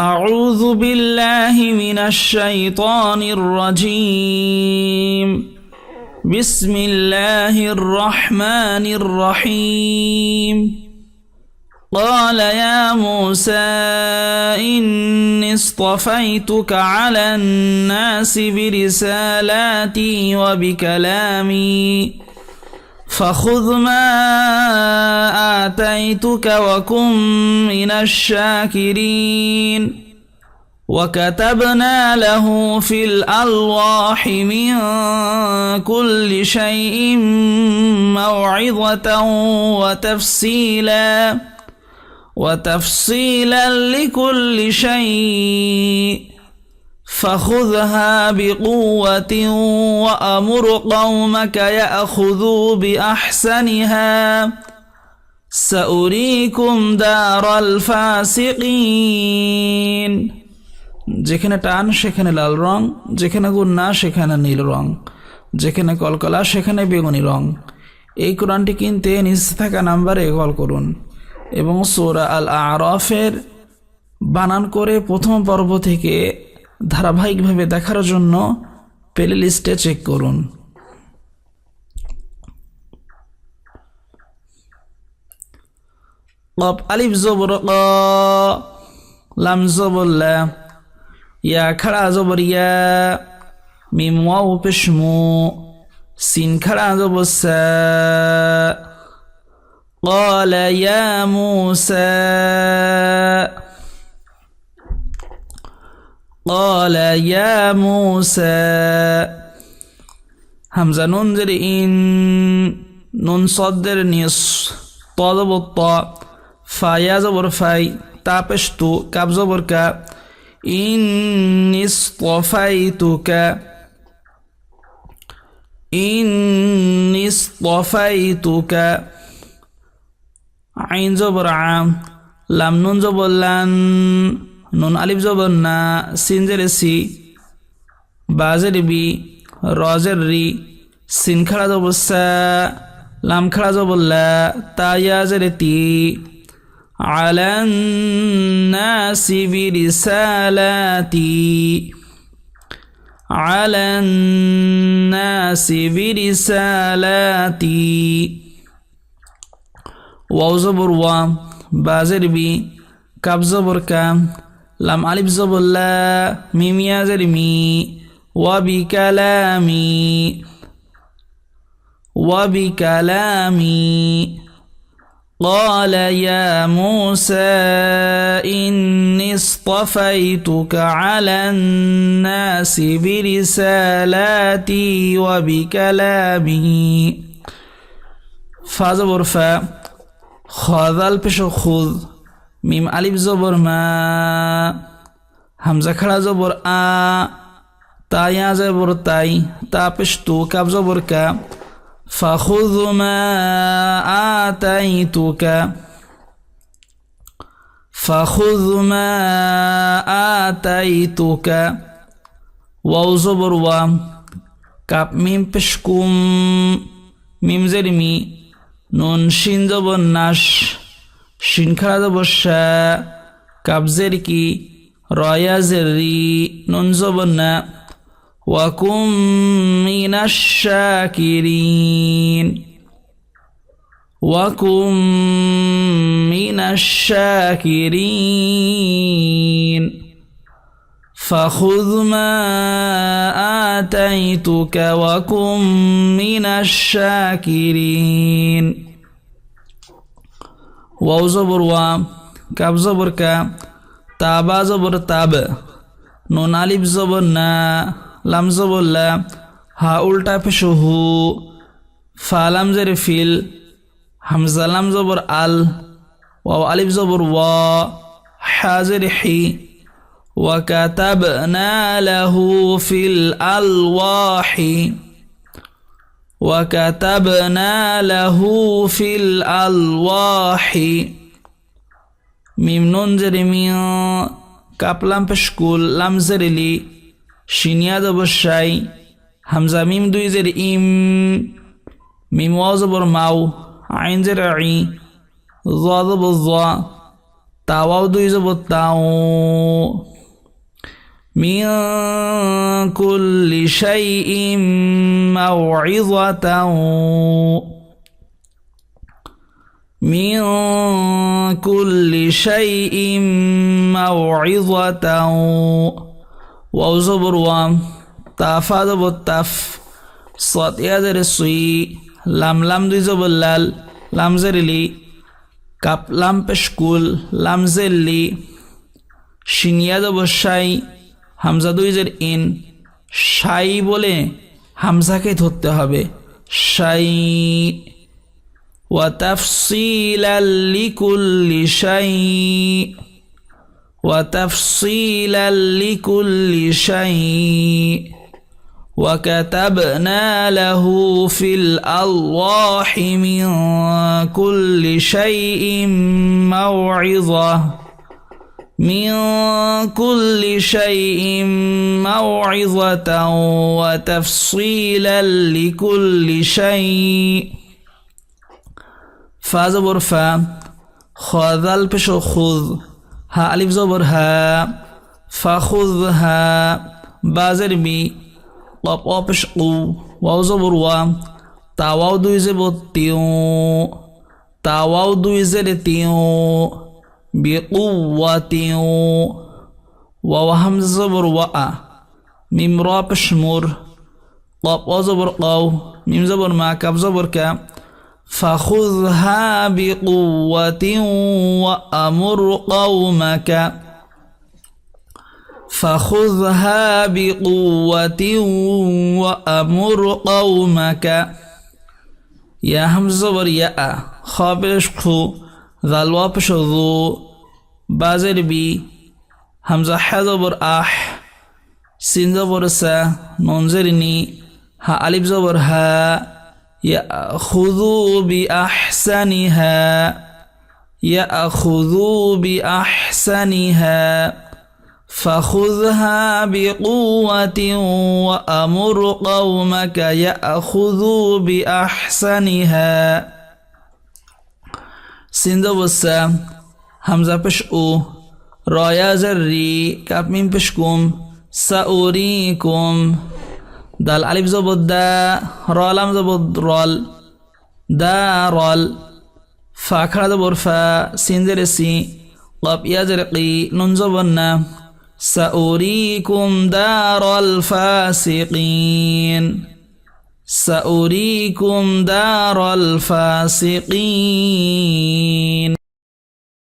أعوذ بالله من الشيطان الرجيم. بسم الله الرحمن الرحيم. قال يا موسى إني اصطفيتك على الناس برسالاتي وبكلامي. فخذ ما آتيتك وكن من الشاكرين. وكتبنا له في الألواح من كل شيء موعظة وتفصيلا. وتفصيلا لكل شيء. فخذها بقوة وأمر قومك يأخذوا بأحسنها سأريكم دار الفاسقين যেখানে টান সেখানে লাল রং যেখানে গুন্না সেখানে নীল রং যেখানে কলকলা সেখানে বেগুনি রং এই কোরআনটি কিনতে নিচে থাকা নাম্বারে কল করুন এবং সোরা আল আরফের বানান করে প্রথম পর্ব থেকে ধারাবাহিকভাবে দেখার জন্য প্লে লিস্টে চেক করুন। কপ আলিফ জবর ক, লাম জবল্লা ইয়া খাড়া জবর ইয়া, মিম ওয়াও পেশমু, সিন খাড়া জবর قال يا موسى قال يا موسى همزة نون زر إن نون صدر نص طالب الطاء فايا زبر فاي تابشتو كاب زبر كا إني اصطفيتك إني اصطفيتك عين زبر عام لام نون زبر لان নুন আলিফ জবর না সিনজের সি বাজের বি রজের রি সিন খাড়া জবর সা লাম খাড়া জবর লা তায়াজের তি على الناس برسالاتي على الناس برسالاتي واو زبر وا بازر بي كاب زبر كام لم ألف زبل لا ميم يا مي وبكلامي وبكلامي. قال يا موسى إني اصطفيتك على الناس برسالاتي وبكلامي. فازبر فا خذ البش خذ. মিম আলিফ জবর মা হামজা খাড়া জবর আ তাইয়া জবর তাই তা পেশ তু কাব জবর কা فخذ ما آتيتك فخذ ما آتيتك واو زبر و কাপ মিম পেশকুম মিম জেরমি নুন শিন জবর নাশ شنكرا بشا كابزر كي رايا زري ننزبنا وكم من الشاكرين وكم من الشاكرين فخذ ما آتيتك وكم من الشاكرين ওয়াও জবর ওয়া কাব জবর কা তাবা জবর তাব নুন আলিফ জবর না লাম জবর লা হা উল্টা পেশ হু ফালাম জের ফিল হামজা লাম জবর আল ওয়াও আলিফ জবর ওয়া হাজের হি وكتبنا له في الألواح وكتبنا له في الألواح ميم نون زرمي كابلام بشكول لام زرلي شينياد بشاي همزة ميم دوي زر إيم ميم وازبر ماو عين زر عي ضاد بالضا تاواو دوي زبر تاو من كل شيء موعظة من كل شيء موعظة واو زبر وام تافا زبر تاف صاد يادر السوي لام لام دي زبر لال لام زرلي كاب لام بشكول لام زلي شين يادر بشاي হামজা দুই জের ইন শাই বলে হামজাকে ধরতে হবে শাই وتفصيلا لكل شيء وتفصيلا لكل شيء وكتبنا له في الألواح من كل شيء موعظة من كل شيء موعظة وتفصيلا لكل شيء. فاز برفا خذ البش خذ ها الف زبر ها فخذها بازر بي قب آپش قو واو زبر وا تاواو دوی زبر تیو تاواو دوی زبر بقوة واو همزة زبر وأ. ميم را بشمر قاب أو زبر قو ميم زبر ما كاف زبر كا. فخذها بقوة وأمر قومك. فخذها بقوة وأمر قومك. يا همزة يا خابش خو ذالوا بشذو بازر بي همزة حذبر أح سين زبر سا ننزرني ها ألف زبر ها يأخذوا بأحسنها يأخذوا بأحسنها فخذها بقوة وأمر قومك يأخذوا بأحسنها সিন্ধ বসা হামজা পেশ ও রয়া জারি কাপ মিম পেশ কুম সাউরি কুম দাল আলিফ জবদ দা রলাম জবদ রল দা রল ফা খাড়া জবর ফা সিনজের সি কপ ইয়াজের কি নুন জবর না সাউরিকুম দারল ফাসিকিন سأريكم دار الفاسقين.